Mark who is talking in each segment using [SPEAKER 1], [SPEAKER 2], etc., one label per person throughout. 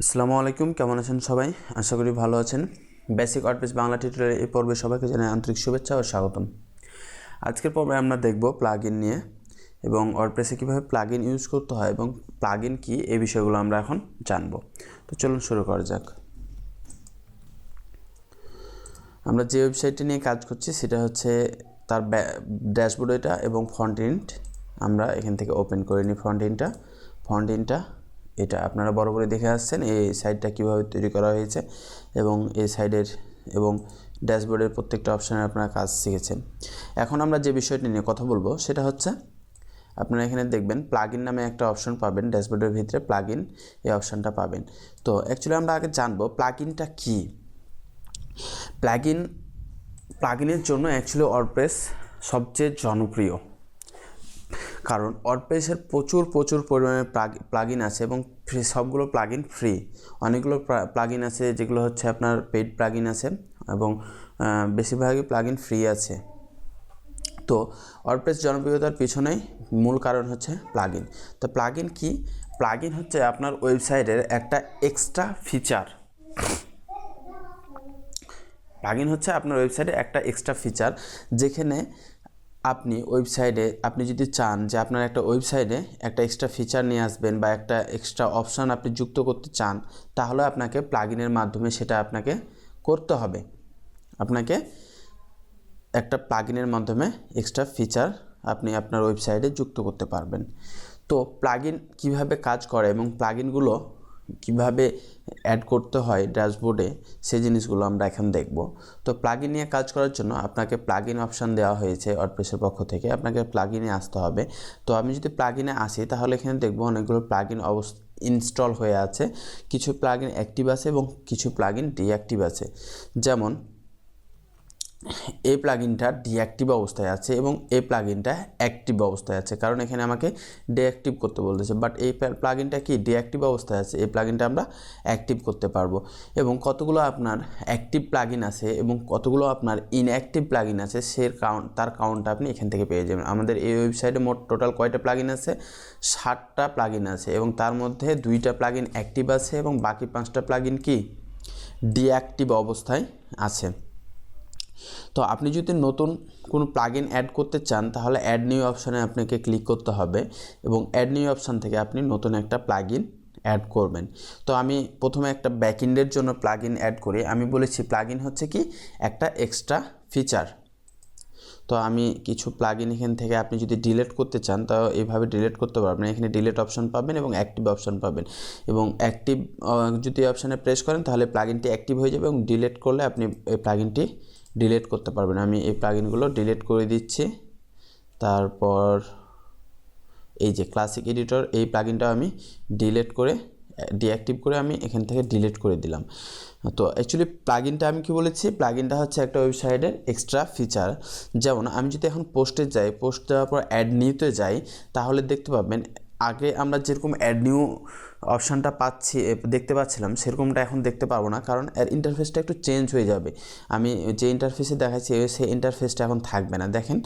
[SPEAKER 1] আসসালামু আলাইকুম, কেমন আছেন সবাই? আশা করি ভালো আছেন। বেসিক ওয়ার্ডপ্রেস বাংলা টিউটোরিয়ালের এই পর্বে সবাইকে জানাই আন্তরিক শুভেচ্ছা ও স্বাগতম। আজকের পর্বে আমরা দেখব প্লাগ নিয়ে এবং ওয়ার্ডপ্রেসে কীভাবে প্লাগ ইউজ করতে হয় এবং প্লাগ ইন কী, এই বিষয়গুলো আমরা এখন জানব। তো চলুন শুরু করা যাক। আমরা যে ওয়েবসাইটটি নিয়ে কাজ করছি, সেটা হচ্ছে তার ড্যাশবোর্ড এটা এবং ফ্রন্ট ইন্ট আমরা এখান থেকে ওপেন করে নিই ফ্রন্ট এন্ডটা ফ্রন্ট এন্ডটা এটা আপনারা বড় করে দেখে আসছেন এই সাইডটা কীভাবে তৈরি করা হয়েছে এবং এই সাইডের এবং ড্যাশবোর্ডের প্রত্যেকটা অপশানে আপনারা কাজ শিখেছেন। এখন আমরা যে বিষয়টি নিয়ে কথা বলব সেটা হচ্ছে, আপনারা এখানে দেখবেন প্লাগ ইন নামে একটা অপশন পাবেন, ড্যাশবোর্ডের ভিতরে প্লাগ ইন এই অপশানটা পাবেন। তো অ্যাকচুয়ালি আমরা আগে জানব প্লাগ ইনটা কী? প্লাগ ইন প্লাগ ইনের জন্য অ্যাকচুয়ালি ওয়ার্ডপ্রেস সবচেয়ে জনপ্রিয়। কারণ ওয়ার্ডপ্রেসের প্রচুর প্রচুর পরিমাণে প্লাগ আছে এবং ফ্রি, সবগুলো প্লাগ ইন ফ্রি অনেকগুলো প্লাগ ইন আছে যেগুলো হচ্ছে আপনার পেইড প্লাগ ইন আছে এবং বেশিরভাগই প্লাগ ইন ফ্রি আছে। তো ওয়ার্ডপ্রেস জনপ্রিয়তার পিছনেই মূল কারণ হচ্ছে প্লাগ ইন তো প্লাগ কী? ইন হচ্ছে আপনার ওয়েবসাইটের একটা এক্সট্রা ফিচার প্লাগ ইন হচ্ছে আপনার ওয়েবসাইটে একটা এক্সট্রা ফিচার যেখানে আপনি ওয়েবসাইটে, আপনি যদি চান যে আপনার একটা ওয়েবসাইটে একটা এক্সট্রা ফিচার নিয়ে আসবেন বা একটা এক্সট্রা অপশান আপনি যুক্ত করতে চান, তাহলে আপনাকে প্লাগিনের মাধ্যমে সেটা আপনাকে করতে হবে। আপনাকে একটা প্লাগিনের মাধ্যমে এক্সট্রা ফিচার আপনি আপনার ওয়েবসাইটে যুক্ত করতে পারবেন। তো প্লাগিন কীভাবে কাজ করে এবং প্লাগিনগুলো কীভাবে অ্যাড করতে হয় ড্যাশবোর্ডে সেই জিনিসগুলো আমরা এখন দেখব। তো প্লাগিন নিয়ে কাজ করার জন্য আপনাকে প্লাগিন অপশান দেওয়া হয়েছে ওয়ার্ডপ্রেসের পক্ষ থেকে। আপনাকে প্লাগিনে আসতে হবে। তো আমি যদি প্লাগিনে আসি, তাহলে এখানে দেখব অনেকগুলো প্লাগিন অবস্থা ইনস্টল হয়ে আছে। কিছু প্লাগিন অ্যাক্টিভ আছে এবং কিছু প্লাগিন ডিঅ্যাক্টিভ আছে। যেমন এই প্লাগিনটা ডিঅ্যাক্টিভ অবস্থায় আছে এবং এই প্লাগিনটা অ্যাক্টিভ অবস্থায় আছে। কারণ এখানে আমাকে ডিঅ্যাক্টিভ করতে বলতেছে। বাট এই প্লাগিনটা কি? ডিঅ্যাক্টিভ অবস্থায় আছে। এই প্লাগিনটা আমরা অ্যাক্টিভ করতে পারব। এবং কতগুলো আপনার অ্যাক্টিভ প্লাগিন আছে এবং কতগুলো আপনার ইনঅ্যাক্টিভ প্লাগিন আছে সে কাউন্ট তার কাউন্টটা আপনি এখান থেকে পেয়ে যাবেন। আমাদের এই ওয়েবসাইটে মোট টোটাল কয়টা প্লাগিন আছে? ষাটটা প্লাগিন আছে এবং তার মধ্যে দুইটা প্লাগিন অ্যাক্টিভ আছে এবং বাকি পাঁচটা প্লাগিন কি? ডিঅ্যাক্টিভ অবস্থায় আছে। তো আপনি যদি নতুন কোনো প্লাগইন অ্যাড করতে চান, তাহলে অ্যাড নিউ অপশানে আপনাকে ক্লিক করতে হবে এবং অ্যাড নিউ অপশান থেকে আপনি নতুন একটা প্লাগইন অ্যাড করবেন। তো আমি প্রথমে একটা ব্যাকইন্ডের জন্য প্লাগইন অ্যাড করি। আমি বলেছি প্লাগইন হচ্ছে কি? একটা এক্সট্রা ফিচার তো আমি কিছু প্লাগইন এখান থেকে আপনি যদি ডিলিট করতে চান, তো এইভাবে ডিলিট করতে পারবেন। এখানে ডিলিট অপশন পাবেন এবং অ্যাক্টিভ অপশন পাবেন। এবং অ্যাক্টিভ যদি অপশানে প্রেস করেন, তাহলে প্লাগইনটি অ্যাক্টিভ হয়ে যাবে এবং ডিলিট করলে আপনি এই প্লাগইনটি ডিলিট করতে পারবেন। আমি এই প্লাগিনগুলো ডিলিট করে দিচ্ছি। তারপর এই যে ক্লাসিক এডিটর এই প্লাগিনটা আমি ডিলিট করে ডিঅ্যাক্টিভ করে আমি এখান থেকে ডিলিট করে দিলাম। তো অ্যাকচুয়ালি প্লাগিনটা আমি কি বলেছি? প্লাগিনটা হচ্ছে একটা ওয়েবসাইটের এক্সট্রা ফিচার যেমন আমি যদি এখন পোস্টে যাই পোস্ট দেওয়ার পর অ্যাড নিউতে যাই, তাহলে দেখতে পাবেন, আগে আমরা যেরকম অ্যাড নিউ অপশানটা পাচ্ছি দেখতে পাচ্ছিলাম, সেরকমটা এখন দেখতে পারব না, কারণ এর ইন্টারফেসটা একটু চেঞ্জ হয়ে যাবে। আমি যে ইন্টারফেসে দেখাচ্ছি সেই ইন্টারফেসটা এখন থাকবে না। দেখেন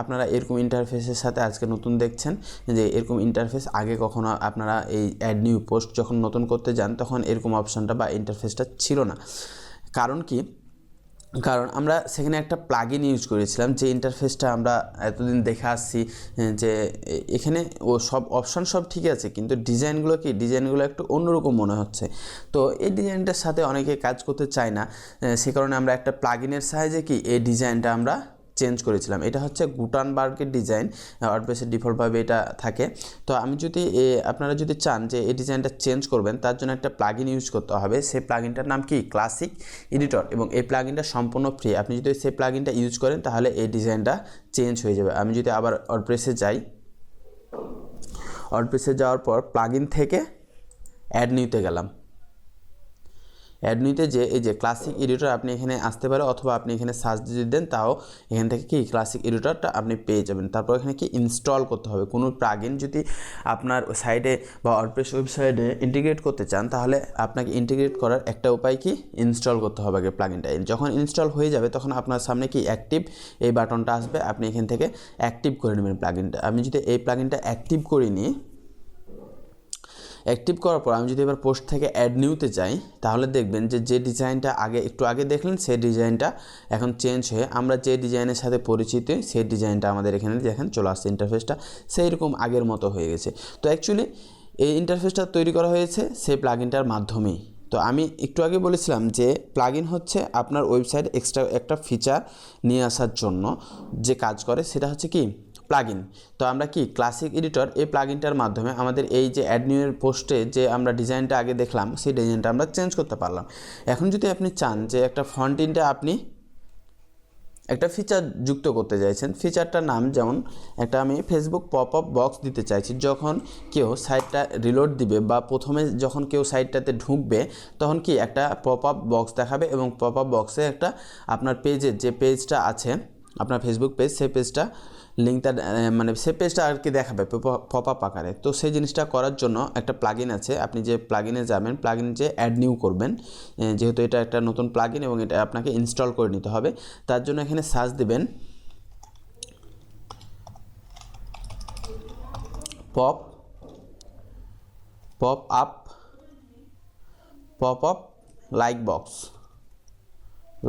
[SPEAKER 1] আপনারা এরকম ইন্টারফেসের সাথে আজকে নতুন দেখছেন, যে এরকম ইন্টারফেস আগে কখনো আপনারা এই অ্যাড নিউ পোস্ট যখন নতুন করতে যান, তখন এরকম অপশানটা বা ইন্টারফেসটা ছিল না। কারণ কি? কারণ আমরা সেখানে একটা প্লাগ ইন ইউজ করেছিলাম, যে ইন্টারফেসটা আমরা এতদিন দেখে আসছি যে এখানে ও সব অপশান সব ঠিক আছে, কিন্তু ডিজাইনগুলো কি? ডিজাইনগুলো একটু অন্যরকম মনে হচ্ছে। তো এই ডিজাইনটার সাথে অনেকে কাজ করতে চায় না সে কারণে আমরা একটা প্লাগ ইনের সাহায্যে কি এই ডিজাইনটা আমরা চেঞ্জ করেছিলাম। এটা হচ্ছে গুটানবার্গের ডিজাইন ওয়ার্ডপ্রেসের ডিফল্টভাবে এটা থাকে। তো আমি যদি আপনারা যদি চান যে এই ডিজাইনটা চেঞ্জ করবেন, তার জন্য একটা প্লাগইন ইউজ করতে হবে। সেই প্লাগইনটার নাম কি? ক্লাসিক এডিটর এবং এই প্লাগইনটা সম্পূর্ণ ফ্রি আপনি যদি সেই প্লাগইনটা ইউজ করেন, তাহলে এই ডিজাইনটা চেঞ্জ হয়ে যাবে। আমি যদি আবার ওয়ার্ডপ্রেসে যাই ওয়ার্ডপ্রেসে যাওয়ার পর প্লাগইন থেকে অ্যাড নিউতে গেলাম। অ্যাড নিতে যে, এই যে ক্লাসিক এডিটর আপনি এখানে আসতে পারে অথবা আপনি এখানে সার্চ যদি দেন, তাও এখান থেকে কি ক্লাসিক এডিটরটা আপনি পেয়ে যাবেন। তারপর এখানে কি ইনস্টল করতে হবে। কোনো প্লাগইন যদি আপনার সাইডে বা অর্ডপ্রেস ওয়েবসাইটে ইন্টিগ্রেট করতে চান, তাহলে আপনাকে ইন্টিগ্রেট করার একটা উপায় কি? ইনস্টল করতে হবে আগে প্লাগইনটা যখন ইনস্টল হয়ে যাবে, তখন আপনার সামনে কি অ্যাক্টিভ এই বাটনটা আসবে। আপনি এখান থেকে অ্যাক্টিভ করে নেবেন প্লাগইনটা আমি যদি এই প্লাগইনটা অ্যাক্টিভ করে নিই অ্যাক্টিভ করার পর আমি যদি এবার পোস্ট থেকে অ্যাড নিউতে যাই, তাহলে দেখবেন যে যে ডিজাইনটা আগে একটু আগে দেখলেন, সেই ডিজাইনটা এখন চেঞ্জ হয়ে আমরা যে ডিজাইনের সাথে পরিচিত, সেই ডিজাইনটা আমাদের এখানে দেখেন চলে আসছে ইন্টারফেসটা সেই রকম আগের মতো হয়ে গেছে। তো অ্যাকচুয়ালি এই ইন্টারফেসটা তৈরি করা হয়েছে সেই প্লাগিনটার মাধ্যমেই। তো আমি একটু আগে বলেছিলাম যে প্লাগইন হচ্ছে আপনার ওয়েবসাইট এক্সট্রা একটা ফিচার নিয়ে আসার জন্য যে কাজ করে, সেটা হচ্ছে কি? প্লাগইন তো আমরা কি ক্লাসিক এডিটর এই প্লাগইনটার মাধ্যমে আমাদের এই যে অ্যাডনিউয়ের পোস্টে যে আমরা ডিজাইনটা আগে দেখলাম, সেই ডিজাইনটা আমরা চেঞ্জ করতে পারলাম। এখন যদি আপনি চান যে একটা ফন্টিনটা আপনি একটা ফিচার যুক্ত করতে চাইছেন ফিচারটার নাম যেমন একটা আমি ফেসবুক পপ আপ বক্স দিতে চাইছি, যখন কেউ সাইটটা রিলোড দিবে বা প্রথমে যখন কেউ সাইটটাতে ঢুকবে, তখন কি একটা পপ আপ বক্স দেখাবে এবং পপ আপ বক্সে একটা আপনার পেজের যে পেজটা আছে, আপনার ফেসবুক পেজ সেই পেজটা লিঙ্কটা মানে সে পেজটা আর কি দেখাবে পপ আপ আকারে। তো সেই জিনিসটা করার জন্য একটা প্লাগইন আছে, আপনি যে প্লাগইনে যাবেন প্লাগইন যে অ্যাড নিউ করবেন যেহেতু এটা একটা নতুন প্লাগইন এবং এটা আপনাকে ইনস্টল করে নিতে হবে, তার জন্য এখানে সার্চ দেবেন pop pop up pop up like box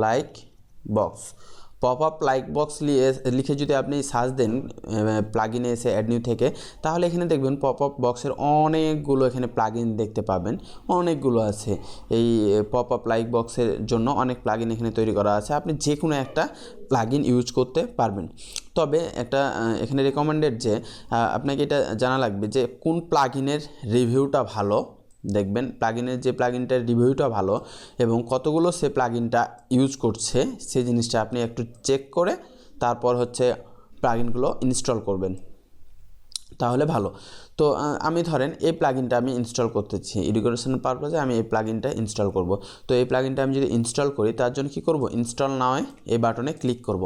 [SPEAKER 1] like box pop up like box লিখে যদি আপনি সার্চ দেন প্লাগিনে এসে অ্যাড নিউ থেকে, তাহলে এখানে দেখবেন পপ আপ বক্সের অনেকগুলো এখানে প্লাগইন দেখতে পাবেন। অনেকগুলো আছে। এই পপ আপ লাইক বক্সের জন্য অনেক প্লাগইন এখানে তৈরি করা আছে। আপনি যে কোনো একটা প্লাগইন ইউজ করতে পারবেন। তবে একটা এখানে রেকমেন্ডেড যে আপনাকে এটা জানা লাগবে যে কোন প্লাগইনের রিভিউটা ভালো। দেখবেন প্লাগইনের যে প্লাগইনটার রিভিউটা ভালো এবং কতগুলো সে প্লাগইনটা ইউজ করছে, সেই জিনিসটা আপনি একটু চেক করে তারপর হচ্ছে প্লাগইনগুলো ইনস্টল করবেন। তাহলে ভালো। তো আমি ধরেন এই প্লাগইনটা আমি ইনস্টল করতেছি। ইরিগেশন পারপাসে আমি এই প্লাগইনটা ইনস্টল করব। তো এই প্লাগইনটা আমি যদি ইনস্টল করি, তার জন্য কি করব? ইনস্টল নাওয়ে এই বাটনে ক্লিক করব।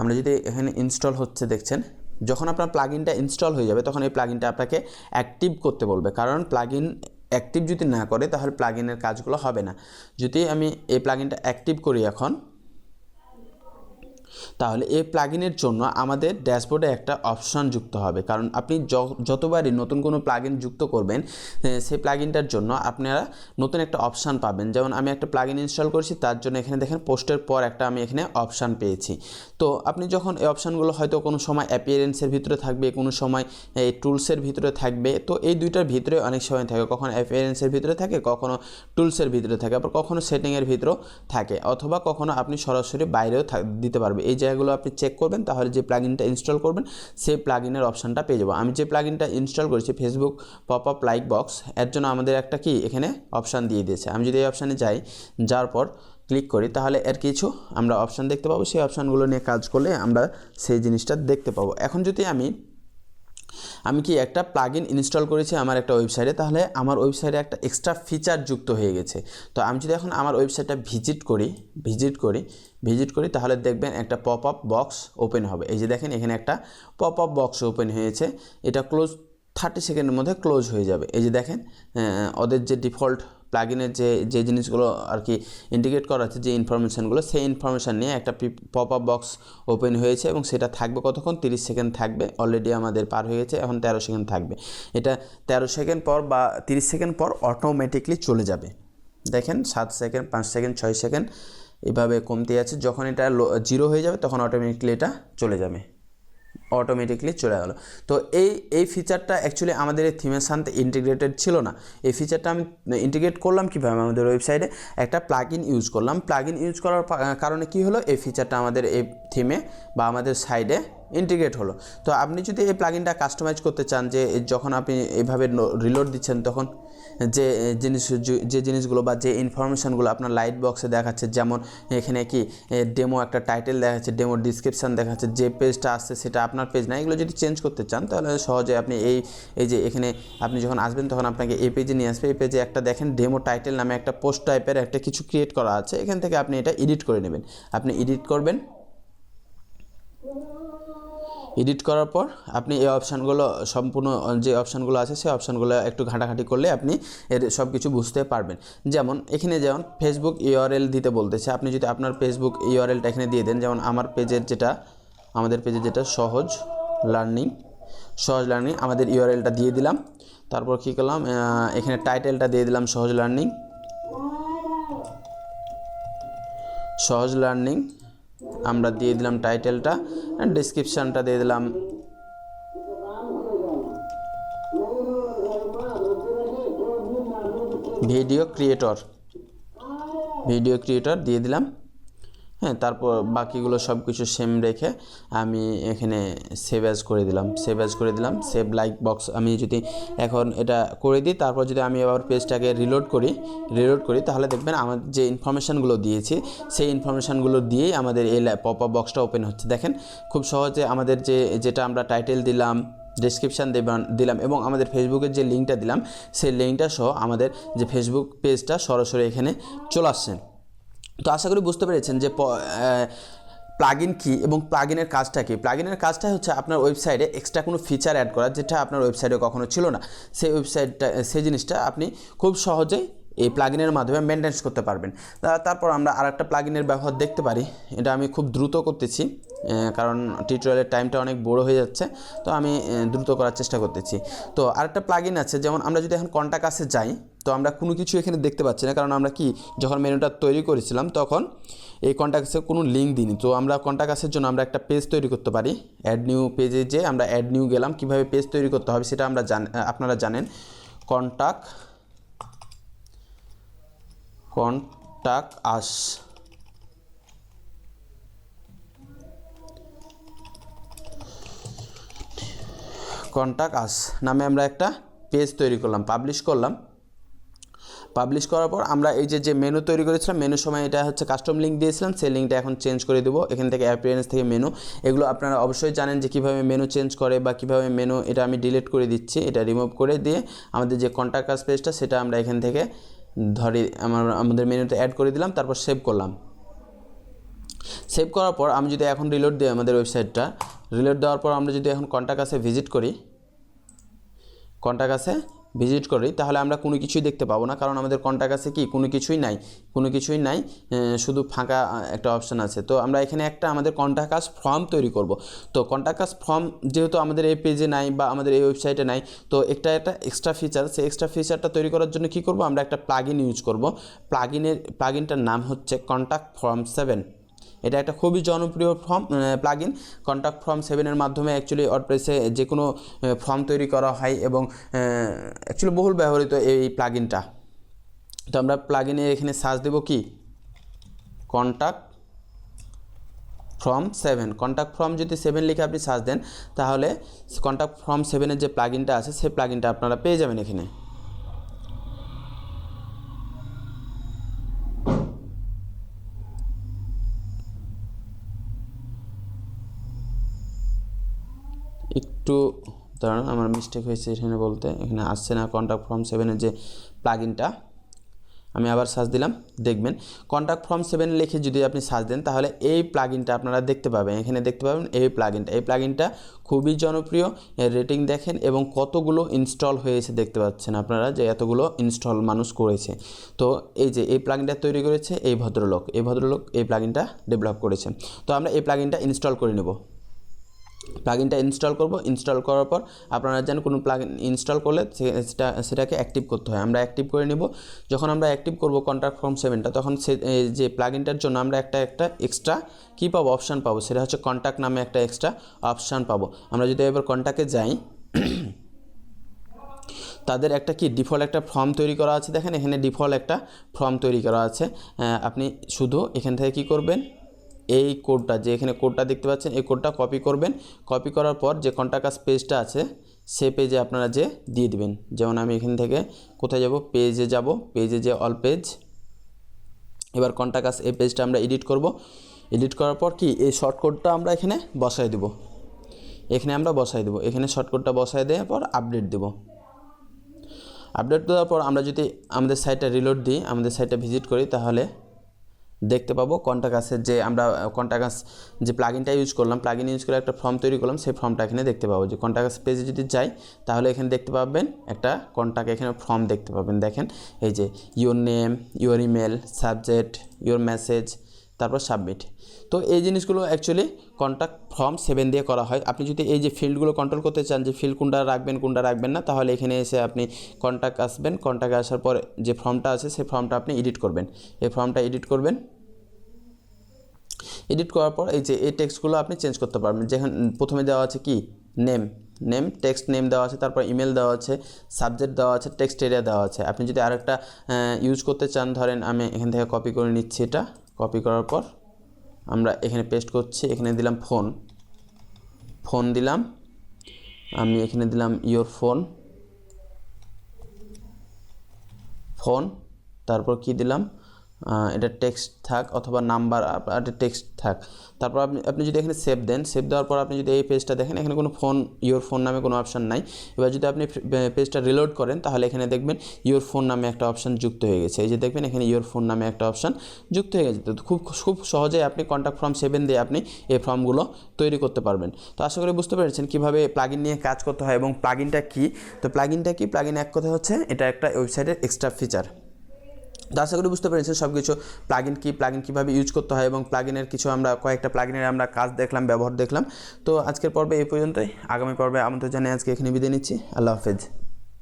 [SPEAKER 1] আমরা যদি এখানে ইনস্টল হচ্ছে দেখছেন যখন আপনার প্লাগিনটা ইনস্টল হয়ে যাবে, তখন এই প্লাগিনটা আপনাকে অ্যাক্টিভ করতে বলবে। কারণ প্লাগিন অ্যাক্টিভ যদি না করে, তাহলে প্লাগিনের কাজগুলো হবে না। যদি আমি এই প্লাগিনটা অ্যাক্টিভ করি এখন তাহলে এই প্লাগইনের জন্য আমাদের ড্যাশবোর্ডে একটা অপশন যুক্ত হবে। কারণ আপনি যতবারই নতুন কোনো প্লাগইন যুক্ত করবেন সেই প্লাগইনটার জন্য আপনারা নতুন একটা অপশান পাবেন। যেমন আমি একটা প্লাগইন ইনস্টল করেছি, তার জন্য এখানে দেখেন পোস্টের পর একটা আমি এখানে অপশান পেয়েছি। তো আপনি যখন এই অপশানগুলো হয়তো কোনো সময় অ্যাপিয়ারেন্সের ভিতরে থাকবে, কোনো সময় এই টুলসের ভিতরে থাকবে, তো এই দুইটার ভিতরে অনেক সময় থাকে। কখনো অ্যাপিয়ারেন্সের ভিতরে থাকে, কখনো টুলসের ভিতরে থাকে, আবার কখনো সেটিংয়ের ভিতরেও থাকে। অথবা কখনো আপনি সরাসরি বাইরেও দিতে পারবে। এই জায়গাগুলো আপনি চেক করবেন, তাহলে যে প্লাগিনটা ইনস্টল করবেন, সেই প্লাগিনের অপশানটা পেয়ে যাব। আমি যে প্লাগিনটা ইনস্টল করেছি Facebook pop up like box এর জন্য আমাদের একটা কি এখানে অপশান দিয়ে দিয়েছে। আমি যদি এই অপশানে যাই যার পর ক্লিক করি, তাহলে এর কিছু আমরা অপশান দেখতে পাবো। সেই অপশানগুলো নিয়ে কাজ করলে আমরা সেই জিনিসটা দেখতে পাবো। এখন যদি আমি আমি কি একটা প্লাগ ইন ইনস্টল করেছি আমার একটা ওয়েবসাইটে তাহলে আমার ওয়েবসাইটে একটা এক্সট্রা ফিচার যুক্ত হয়ে গেছে। তো আমি যদি এখন আমার ওয়েবসাইটটা ভিজিট করি ভিজিট করি ভিজিট করি, তাহলে দেখবেন একটা পপ আপ বক্স ওপেন হবে। এই যে দেখেন, এখানে একটা পপ আপ বক্স ওপেন হয়েছে। এটা ক্লোজ থার্টি সেকেন্ডের মধ্যে ক্লোজ হয়ে যাবে। এই যে দেখেন ওদের যে ডিফল্ট প্লাগইনের যে যে জিনিসগুলো আর কি ইন্ডিকেট করা আছে, যে ইনফরমেশানগুলো সেই ইনফরমেশান নিয়ে একটা পপ আপ বক্স ওপেন হয়েছে এবং সেটা থাকবে কতক্ষণ? তিরিশ সেকেন্ড থাকবে। অলরেডি আমাদের পার হয়ে গেছে, এখন তেরো সেকেন্ড থাকবে। এটা তেরো সেকেন্ড পর বা তিরিশ সেকেন্ড পর অটোমেটিকলি চলে যাবে। দেখেন, সাত সেকেন্ড, পাঁচ সেকেন্ড, ছয় সেকেন্ড, এভাবে কমতে আছে। যখন এটা জিরো হয়ে যাবে, তখন অটোমেটিকলি এটা চলে যাবে। অটোমেটিকলি চলে গেলো। তো এই এই ফিচারটা অ্যাকচুয়ালি আমাদের এই থিমের সাথে ইন্টিগ্রেটেড ছিল না। এই ফিচারটা আমি ইন্টিগ্রেট করলাম কীভাবে? আমাদের ওয়েবসাইটে একটা প্লাগ ইন ইউজ করলাম। প্লাগ ইন ইউজ করার কারণে কী হলো? এই ফিচারটা আমাদের এই থিমে বা আমাদের সাইডে ইন্টিগ্রেট হলো। তো আপনি যদি এই প্লাগইনটা কাস্টমাইজ করতে চান যে যখন আপনি এভাবে রিলোড দিচ্ছেন তখন যে জিনিস, যে জিনিসগুলো বা যে ইনফরমেশানগুলো আপনার লাইট বক্সে দেখাচ্ছে, যেমন এখানে কি ডেমো একটা টাইটেল দেখাচ্ছে ডেমো ডিসক্রিপশান দেখাচ্ছে, যে পেজটা আসছে সেটা আপনার পেজ না, এগুলো যদি চেঞ্জ করতে চান তাহলে সহজে আপনি এই এই যে এখানে আপনি যখন আসবেন তখন আপনাকে এই পেজে নিয়ে আসবে। এই পেজে একটা দেখেন ডেমো টাইটেল নামে একটা পোস্ট টাইপের একটা কিছু ক্রিয়েট করা আছে, এখান থেকে আপনি এটা এডিট করে নেবেন। আপনি এডিট করবেন। এডিট করার পর আপনি এই অপশানগুলো সম্পূর্ণ, যে অপশানগুলো আছে সেই অপশানগুলো একটু ঘাঁটাঘাঁটি করলে আপনি এর সব কিছু বুঝতে পারবেন। যেমন এখানে যেমন ফেসবুক ইউআরএল দিতে বলতেছে, আপনি যদি আপনার ফেসবুক ইউআরএলটা এখানে দিয়ে দেন, যেমন আমার পেজের যেটা, আমাদের পেজের যেটা সহজ লার্নিং সহজ লার্নিং, আমাদের ইউআরএলটা দিয়ে দিলাম। তারপর কী করলাম এখানে টাইটেলটা দিয়ে দিলাম সহজ লার্নিং। সহজ লার্নিং আমরা দিয়ে দিলাম টাইটেলটা ডিসক্রিপশানটা দিয়ে দিলাম। ভিডিও ক্রিয়েটর ভিডিও ক্রিয়েটর দিয়ে দিলাম। হ্যাঁ তারপর বাকিগুলো সব কিছু সেম রেখে আমি এখানে সেভ অ্যাজ করে দিলাম সেভ অ্যাজ করে দিলাম সেভ লাইক বক্স আমি যদি এখন এটা করে দিই, তারপর যদি আমি আবার পেজটাকে রিলোড করি রিলোড করি, তাহলে দেখবেন আমার যে ইনফরমেশানগুলো দিয়েছি, সেই ইনফরমেশানগুলো দিয়েই আমাদের এই পপ আপ বক্সটা ওপেন হচ্ছে। দেখেন, খুব সহজে আমাদের যে, যেটা আমরা টাইটেল দিলাম ডিসক্রিপশান ডেসক্রিপশান দিলাম এবং আমাদের ফেসবুকের যে লিঙ্কটা দিলাম, সেই লিঙ্কটা সহ আমাদের যে ফেসবুক পেজটা সরাসরি এখানে চলে আসছে। তো আশা করি বুঝতে পেরেছেন যে প্লাগইন কী এবং প্লাগইনের কাজটা কি? প্লাগইনের কাজটা হচ্ছে আপনার ওয়েবসাইটে এক্সট্রা কোনো ফিচার অ্যাড করা যেটা আপনার ওয়েবসাইটে কখনো ছিল না। সেই ওয়েবসাইটটা সেই জিনিসটা আপনি খুব সহজেই এই প্লাগিনের মাধ্যমে মেনটেন্স করতে পারবেন। তারপর আমরা আরেকটা প্লাগিনের ব্যবহার দেখতে পারি। এটা আমি খুব দ্রুত করতেছি কারণ টিউটোরিয়ালের টাইমটা অনেক বড় হয়ে যাচ্ছে, তো আমি দ্রুত করার চেষ্টা করতেছি। তো আরেকটা প্লাগইন আছে, যেমন আমরা যদি এখন কন্ট্যাক্ট আসে যাই, তো আমরা কোনো কিছু এখানে দেখতে পাচ্ছি না, কারণ আমরা কি, যখন মেনুটা তৈরি করেছিলাম, তখন এই কন্ট্যাক্টসে কোনো লিঙ্ক দিইনি। তো আমরা কন্ট্যাক্টাসের জন্য আমরা একটা পেজ তৈরি করতে পারি। অ্যাড নিউ পেজে যে আমরা অ্যাড নিউ গেলাম। কীভাবে পেজ তৈরি করতে হবে সেটা আমরা জান, আপনারা জানেন। Contact contact us contact us নামে আমরা একটা পেজ তৈরি করলাম পাবলিশ করলাম। পাবলিশ করার পর আমরা এই যে যে মেনু তৈরি করেছিলাম মেনুর সময় এটা হচ্ছে কাস্টম লিঙ্ক দিয়েছিলাম, সেই লিঙ্কটা এখন চেঞ্জ করে দেবো। এখান থেকে অ্যাপিয়ারেন্স থেকে মেনু এগুলো আপনারা অবশ্যই জানেন যে কীভাবে মেনু চেঞ্জ করে বা কীভাবে মেনু এটা আমি ডিলিট করে দিচ্ছি, এটা রিমুভ করে দিয়ে আমাদের যে কন্ট্যাক্ট কাজ পেজটা সেটা আমরা এখান থেকে ধরি আমার, আমাদের মেনুতে অ্যাড করে দিলাম, তারপর সেভ করলাম। সেভ করার পর আমি যদি এখন রিলোড দিই আমাদের ওয়েবসাইটটা রিলোড দেওয়ার পর আমরা যদি এখন কন্টাক্ট কাছে ভিজিট করি কন্ট্যাক্ট কাছে ভিজিট করি, তাহলে আমরা কোনো কিছুই দেখতে পাবো না। কারণ আমাদের কন্ট্যাক্ট আছে কি? কোনো কিছুই নাই। কোনো কিছুই নাই শুধু ফাঁকা একটা অপশান আছে। তো আমরা এখানে একটা আমাদের কন্ট্যাক্ট কাজ ফর্ম তৈরি করব। তো কন্ট্যাক্ট কাজ ফর্ম যেহেতু আমাদের এই পেজে নাই বা আমাদের এই ওয়েবসাইটে নাই, তো একটা একটা এক্সট্রা ফিচার সেই এক্সট্রা ফিচারটা তৈরি করার জন্য কি করব? আমরা একটা প্লাগইন ইউজ করব। প্লাগইনের প্লাগইনটার নাম হচ্ছে কন্ট্যাক্ট ফর্ম সেভেন এটা একটা খুবই জনপ্রিয় ফর্ম প্লাগইন কন্ট্যাক্ট ফর্ম সেভেনের মাধ্যমে অ্যাকচুয়ালি ওয়ার্ডপ্রেসে যে কোনো ফর্ম তৈরি করা হয় এবং অ্যাকচুয়ালি বহুল ব্যবহৃত এই প্লাগইনটা তো আমরা প্লাগইনে এখানে সার্চ দেব কি? Contact form seven contact form যদি সেভেন লিখে আপনি সার্চ দেন, তাহলে কন্ট্যাক্ট ফর্ম সেভেনের যে প্লাগইনটা আছে, সেই প্লাগইনটা আপনারা পেয়ে যাবেন এখানে। একটু দাঁড়ান আমার মিস্টেক হয়েছে এখানে বলতে, এখানে আসছে না কন্ট্যাক্ট ফর্ম সেভেনের যে প্লাগইনটা আমি আবার সার্চ দিলাম, দেখবেন। কন্ট্যাক্ট ফর্ম সেভেন লিখে যদি আপনি সার্চ দেন, তাহলে এই প্লাগইনটা আপনারা দেখতে পাবেন। এখানে দেখতে পাবেন এই প্লাগইনটা এই প্লাগইনটা খুবই জনপ্রিয়, এর রেটিং দেখেন এবং কতগুলো ইনস্টল হয়েছে দেখতে পাচ্ছেন আপনারা, যে এতগুলো ইনস্টল মানুষ করেছে। তো এই যে এই প্লাগইনটা তৈরি করেছে এই ভদ্রলোক এই ভদ্রলোক এই প্লাগইনটা ডেভেলপ করেছে। তো আমরা এই প্লাগইনটা ইনস্টল করে নেব। প্লাগইনটা ইনস্টল করব। ইনস্টল করার পর আপনারা জানেন কোনো প্লাগইন ইনস্টল করলে সেটা, সেটাকে অ্যাক্টিভ করতে হয়। আমরা অ্যাক্টিভ করে নেব। যখন আমরা অ্যাক্টিভ করব কন্ট্রাক্ট ফর্ম সেভেনটা তখন সে যে প্লাগইনটার জন্য আমরা একটা একটা এক্সট্রা কী পাবো? অপশান পাবো। সেটা হচ্ছে কন্ট্যাক্ট নামে একটা এক্সট্রা অপশান পাবো। আমরা যদি এবার কন্ট্যাক্টে যাই, তাদের একটা কি ডিফল্ট একটা ফর্ম তৈরি করা আছে। দেখেন এখানে ডিফল্ট একটা ফর্ম তৈরি করা আছে। আপনি শুধু এখান থেকে কি করবেন? এই কোডটা, যে এখানে কোডটা দেখতে পাচ্ছেন, এই কোডটা কপি করবেন। কপি করার পর যে কন্ট্যাক্ট পেজটা আছে, সে পেজে আপনারা যে দিয়ে দিবেন। যেমন আমি এখান থেকে কোথায় যাব? পেজে যাব। পেজে যে অল পেজ এবার কন্ট্যাক্ট এই পেজটা আমরা এডিট করব। এডিট করার পর কি? এই শর্টকোডটা আমরা এখানে বসাই দেব। এখানে আমরা বসাই দেবো। এখানে শর্টকোডটা বসাই দেওয়ার পর আপডেট দেবো। আপডেট দেওয়ার পর আমরা যদি আমাদের সাইটটা রিলোড দিই, আমাদের সাইটটা ভিজিট করি, তাহলে দেখতে পাবো। কন্টাকাসের যে আমরা কন্টাকাস যে প্লাগিনটা ইউজ করলাম প্লাগিন ইউজ করে একটা ফর্ম তৈরি করলাম, সেই ফর্মটা এখানে দেখতে পাবো যে কন্টাকাস পেজে যদি যাই, তাহলে এখানে দেখতে পাবেন একটা কন্টাক্ট এখানে ফর্ম দেখতে পাবেন। দেখেন, এই যে your name your email subject your message তারপর সাবমিট তো এই জিনিসগুলো অ্যাকচুয়ালি কন্ট্যাক্ট ফর্ম সেভেন দিয়ে করা হয়। আপনি যদি এই যে ফিল্ডগুলো কন্ট্রোল করতে চান, যে ফিল্ড কোনটা রাখবেন কোনটা রাখবেন না, তাহলে এখানে এসে আপনি কন্ট্যাক্ট আসবেন। কন্ট্যাক্ট আসার পর যে ফর্মটা আছে, সেই ফর্মটা আপনি এডিট করবেন। এই ফর্মটা এডিট করবেন। এডিট করার পর এই যে এই টেক্সটগুলো আপনি চেঞ্জ করতে পারবেন। যেখানে প্রথমে দেওয়া আছে কি? নেম নেম টেক্সট নেম দেওয়া আছে, তারপর ইমেল দেওয়া আছে সাবজেক্ট দেওয়া আছে টেক্সট এরিয়া দেওয়া আছে। আপনি যদি আরেকটা ইউজ করতে চান, ধরেন আমি এখান থেকে কপি করে নিচ্ছি এটা। কপি করার পর আমরা এখানে পেস্ট করছি, এখানে দিলাম ফোন ফোন দিলাম, আমি এখানে দিলাম ইয়োর ফোন ফোন তারপর কি দিলাম? এটা টেক্সট থাক অথবা নাম্বার এটা টেক্সট থাক। তারপর আপনি আপনি যদি এখানে সেভ দেন সেভ দেওয়ার পর আপনি যদি এই পেজটা দেখেন, এখানে কোনো ফোন ইওর ফোন নামে কোনো অপশান নাই। এবার যদি আপনি পেজটা রিলোড করেন, তাহলে এখানে দেখবেন ইওর ফোন নামে একটা অপশান যুক্ত হয়ে গেছে। এই যে দেখবেন এখানে ইওর ফোন নামে একটা অপশান যুক্ত হয়ে গেছে। তো খুব খুব সহজেই আপনি কন্ট্যাক্ট ফর্ম সেভেন দিয়ে আপনি এই ফর্মগুলো তৈরি করতে পারবেন। তো আশা করি বুঝতে পেরেছেন কীভাবে প্লাগিন নিয়ে কাজ করতে হয় এবং প্লাগিনটা কী? তো প্লাগিনটা কি? প্লাগিন এক কথা হচ্ছে এটা একটা ওয়েবসাইটের এক্সট্রা ফিচার তো আশা করি বুঝতে পেরেছেন সব কিছু প্লাগিন কী প্লাগিন কীভাবে ইউজ করতে হয় এবং প্লাগিনের কিছু আমরা, কয়েকটা প্লাগিনের আমরা কাজ দেখলাম, ব্যবহার দেখলাম। তো আজকের পর্বে এই পর্যন্তই। আগামী পর্বে আমাদের জানিয়ে আজকে এখানে বিদায় নিচ্ছি। আল্লাহ হাফেজ।